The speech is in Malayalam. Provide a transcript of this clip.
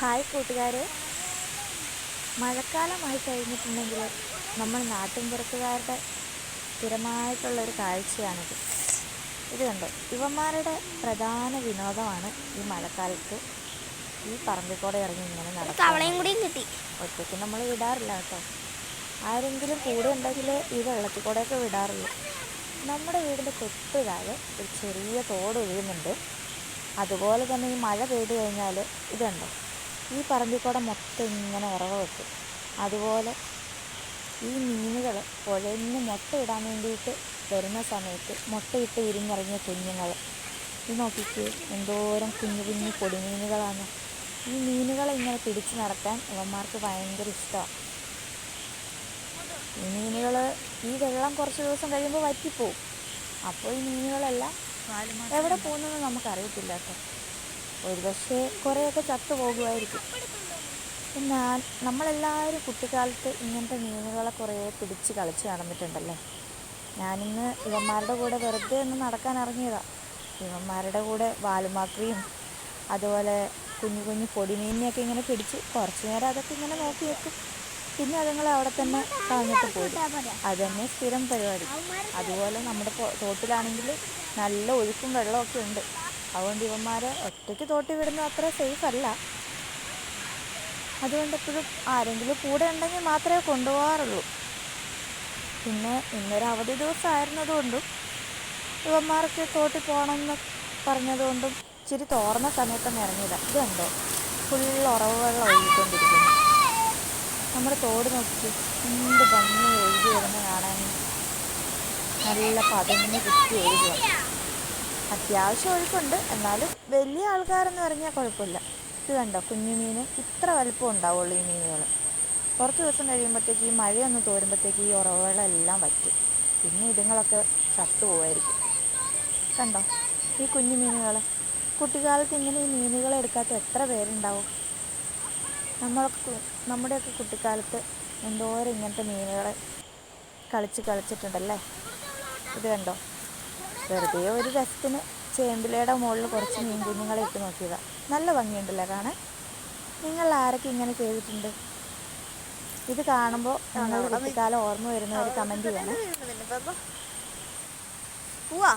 ഹായ് കൂട്ടുകാരെ. മഴക്കാലമായി കഴിഞ്ഞിട്ടുണ്ടെങ്കിൽ നമ്മൾ നാട്ടിൻപുറത്തുകാരുടെ സ്ഥിരമായിട്ടുള്ളൊരു കാഴ്ചയാണിത്. ഇത് കണ്ടോ? ഇവന്മാരുടെ പ്രധാന വിനോദമാണ് ഈ മഴക്കാലത്ത് ഈ പറമ്പിൽ കൂടെ ഇറങ്ങി ഇങ്ങനെ നടക്കും കിട്ടി. ഒറ്റയ്ക്ക് നമ്മൾ വിടാറില്ല കേട്ടോ. ആരെങ്കിലും കൂടെ ഉണ്ടെങ്കിൽ ഈ വെള്ളത്തിൽ കൂടെയൊക്കെ വിടാറുള്ളൂ. നമ്മുടെ വീടിന്റെ തൊട്ട് താഴെ ഒരു ചെറിയ തോട് ഒഴുകുന്നുണ്ട്. അതുപോലെ തന്നെ ഈ മഴ പെയ്തു കഴിഞ്ഞാൽ ഇതുണ്ടോ ഈ പറമ്പിൽ കൂടെ മൊത്തം ഇങ്ങനെ ഉറവ വെക്കും. അതുപോലെ ഈ മീനുകൾ പുഴയിൽ നിന്ന് ഇടാൻ വേണ്ടിയിട്ട് വരുന്ന സമയത്ത് മുട്ടയിട്ട് വിരിഞ്ഞിറങ്ങിയ കുഞ്ഞുങ്ങൾ ഇത് നോക്കിക്കേ എന്തോരം കുഞ്ഞു കുഞ്ഞു പൊടിമീനുകളാണ് ഈ മീനുകളെ ഇങ്ങനെ പിടിച്ചു നടത്താൻ ഇവന്മാർക്ക് ഭയങ്കര ഇഷ്ടമാണ്. ഈ മീനുകൾ ഈ വെള്ളം കുറച്ച് ദിവസം കഴിയുമ്പോൾ വറ്റിപ്പോവും. അപ്പോൾ ഈ മീനുകളെല്ലാം എവിടെ പോകുന്നതെന്ന് നമുക്കറിയത്തില്ല കേട്ടോ. ഒരു പക്ഷേ കുറേയൊക്കെ ചത്തു പോകുമായിരിക്കും. എന്നാൽ നമ്മളെല്ലാവരും കുട്ടിക്കാലത്ത് ഇങ്ങനത്തെ മീനുകളെ കുറേ പിടിച്ച് കളിച്ച് നടന്നിട്ടുണ്ടല്ലേ? ഞാനിന്ന് ഇവന്മാരുടെ കൂടെ വെറുതെ ഒന്ന് നടക്കാൻ ഇറങ്ങിയതാണ് ഇവന്മാരുടെ കൂടെ വാലുമാക്രിയും അതുപോലെ കുഞ്ഞു കുഞ്ഞു പൊടിമീനിനെയൊക്കെ ഇങ്ങനെ പിടിച്ച് കുറച്ച് നേരം അതൊക്കെ ഇങ്ങനെ നോക്കി വെക്കും. പിന്നെ അതുങ്ങൾ അവിടെ തന്നെ കളഞ്ഞിട്ട് പോയി അത് തന്നെ സ്ഥിരം പരിപാടി. അതുപോലെ നമ്മുടെ തോട്ടിലാണെങ്കിൽ നല്ല ഒഴുക്കും വെള്ളമൊക്കെ ഉണ്ട്. അതുകൊണ്ട് ഇവന്മാരെ ഒറ്റയ്ക്ക് തോട്ടി വിടുന്നത് അത്ര സേഫ് അല്ല. അതുകൊണ്ട് എപ്പോഴും ആരെങ്കിലും കൂടെ ഉണ്ടെങ്കിൽ മാത്രമേ കൊണ്ടുപോകാറുള്ളൂ. പിന്നെ ഇന്നൊരു അവധി ദിവസം ആയിരുന്നതുകൊണ്ടും ഇവന്മാർക്ക് തോട്ടി പോകണമെന്ന് പറഞ്ഞതുകൊണ്ടും ഇച്ചിരി തോർന്ന സമയത്തൊന്നും ഇറങ്ങിയില്ല ഇത് കണ്ടോ ഫുൾ ഉറവ് വെള്ളം ഒഴുകിക്കൊണ്ടിരിക്കുന്നു. നമ്മുടെ തോട് നോക്കി എന്ത് ഭംഗി ഒഴുകി വരുന്ന കാണാൻ. നല്ല പതഞ്ഞ് കുത്തി ഒഴുകുക അത്യാവശ്യം ഒഴുക്കുണ്ട്. എന്നാലും വലിയ ആൾക്കാരെന്ന് പറഞ്ഞാൽ കുഴപ്പമില്ല. ഇത് കണ്ടോ? കുഞ്ഞു മീൻ ഇത്ര വലിപ്പം ഉണ്ടാവുള്ളൂ ഈ മീനുകൾ കുറച്ച് ദിവസം കഴിയുമ്പോഴത്തേക്ക് ഈ മഴയൊന്ന് തോരുമ്പോഴത്തേക്ക് ഈ ഉറവുകളെല്ലാം വറ്റും. പിന്നെ ഇതുങ്ങളൊക്കെ ചത്തുപോകായിരിക്കും കണ്ടോ? ഈ കുഞ്ഞു മീനുകൾ കുട്ടിക്കാലത്ത് ഇങ്ങനെ ഈ മീനുകളെ എടുക്കാത്ത എത്ര പേരുണ്ടാവും? നമ്മളൊക്കെ നമ്മുടെയൊക്കെ കുട്ടിക്കാലത്ത് എന്തോരം ഇങ്ങനത്തെ മീനുകളെ കളിച്ച് കളിച്ചിട്ടുണ്ടല്ലേ? ഇത് കണ്ടോ? വെറുതെ ഒരു രസത്തിന് ചേമ്പിലയുടെ മുകളിൽ കുറച്ച് മീൻ കുഞ്ഞുങ്ങളെ ഇട്ട് നോക്കിയതാണ് നല്ല ഭംഗിയുണ്ടല്ലേ കാണാൻ? നിങ്ങൾ ആരൊക്കെ ഇങ്ങനെ ചെയ്തിട്ടുണ്ട്? ഇത് കാണുമ്പോൾ ഞങ്ങളുടെ കുട്ടിക്കാലം ഓർമ്മ വരുന്നവർ കമന്റ് ചെയ്യണം പോവാ.